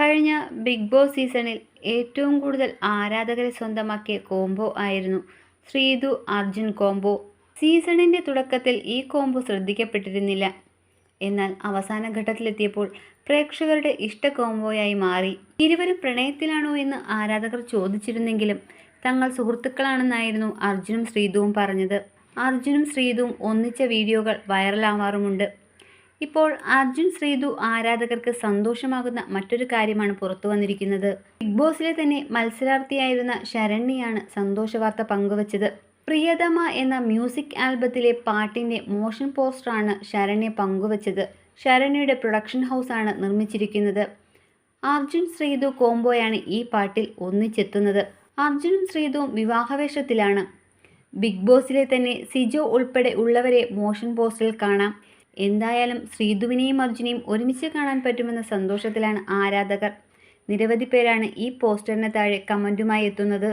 കഴിഞ്ഞ big boss സീസണിൽ ഏറ്റവും കൂടുതൽ ആരാധകരെ സ്വന്തമാക്കിയ കോംബോ ആയിരുന്നു ശ്രീതു അർജുൻ കോംബോ. സീസണിന്റെ തുടക്കത്തിൽ ഈ കോംബോ ശ്രദ്ധിക്കപ്പെട്ടിരുന്നില്ല. എന്നാൽ അവസാന ഘട്ടത്തിലെത്തിയപ്പോൾ പ്രേക്ഷകരുടെ ഇഷ്ട കോംബോയായി മാറി. ഇരുവരും പ്രണയത്തിലാണോ എന്ന് ആരാധകർ ചോദിച്ചിരുന്നെങ്കിലും തങ്ങൾ സുഹൃത്തുക്കളാണെന്നായിരുന്നു അർജുനും ശ്രീതുവും പറഞ്ഞത്. അർജുനും ശ്രീതുവും ഒന്നിച്ച വീഡിയോകൾ വൈറലാവാറുമുണ്ട്. ഇപ്പോൾ അർജുൻ ശ്രീതു ആരാധകർക്ക് സന്തോഷമാകുന്ന മറ്റൊരു കാര്യമാണ് പുറത്തു വന്നിരിക്കുന്നത്. ബിഗ് ബോസിലെ തന്നെ മത്സരാർത്ഥിയായിരുന്ന ശരണ്യാണ് സന്തോഷവാർത്ത പങ്കുവച്ചത്. പ്രിയതമ എന്ന മ്യൂസിക് ആൽബത്തിലെ പാട്ടിന്റെ മോഷൻ പോസ്റ്ററാണ് ശരണ്യ പങ്കുവച്ചത്. ശരണ്യയുടെ പ്രൊഡക്ഷൻ ഹൗസാണ് നിർമ്മിച്ചിരിക്കുന്നത്. അർജുൻ ശ്രീതു കോംബോയാണ് ഈ പാട്ടിൽ ഒന്നിച്ചെത്തുന്നത്. അർജുനും ശ്രീതുവും വിവാഹവേഷത്തിലാണ്. ബിഗ് ബോസിലെ തന്നെ സിജോ ഉൾപ്പെടെ ഉള്ളവരെ മോഷൻ പോസ്റ്ററിൽ കാണാം. എന്തായാലും ശ്രീധുവിനെയും അർജുനെയും ഒരുമിച്ച് കാണാൻ പറ്റുമെന്ന സന്തോഷത്തിലാണ് ആരാധകർ. നിരവധി പേരാണ് ഈ പോസ്റ്ററിന് താഴെ കമന്റുമായി എത്തുന്നത്.